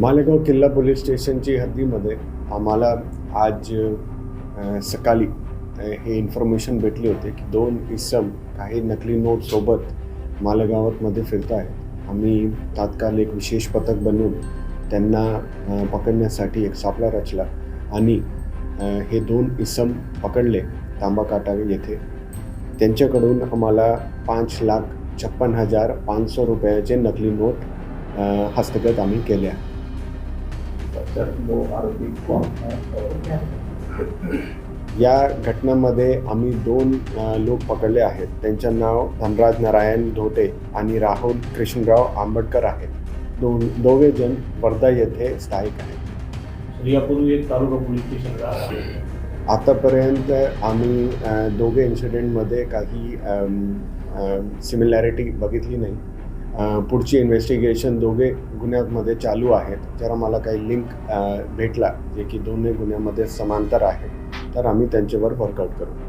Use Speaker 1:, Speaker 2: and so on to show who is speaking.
Speaker 1: मालेगाव किल्ला पोलीस स्टेशनची हद्दीमध्ये आम्हाला आज सकाळी हे इन्फॉर्मेशन भेटले होते की दोन इसम काही नकली नोट सोबत मालेगावातमध्ये फिरत आहेत आम्ही तात्काळ एक विशेष पथक बनवून त्यांना पकडण्यासाठी एक सापळा रचला आणि हे दोन इसम पकडले तांबाकाटा येथे. त्यांच्याकडून आम्हाला पाच लाख छप्पन हजार पाचशे रुपयाचे नकली नोट हस्तगत आम्ही केल्या. या घटनेमध्ये आम्ही दोन लोक पकडले आहेत. त्यांचं नाव धनराज नारायण धोटे आणि राहुल कृष्णराव आंबटकर आहेत. दोन दोघे जण वर्धा येथे स्थायिक आहेत.
Speaker 2: सर यापूर्वी एक तालुका पोलीस स्टेशन आहे
Speaker 1: आतापर्यंत आम्ही दोघे इन्सिडेंटमध्ये काही सिमिलॅरिटी बघितली नाही. पुढची इन्व्हेस्टिगेशन दोघे गुन्ह्यामध्ये चालू आहेत. जर आम्हाला काही लिंक भेटला जे की दोन्ही गुन्ह्यामध्ये समांतर आहे. तर आम्ही त्यांच्यावर वर्कआउट करू.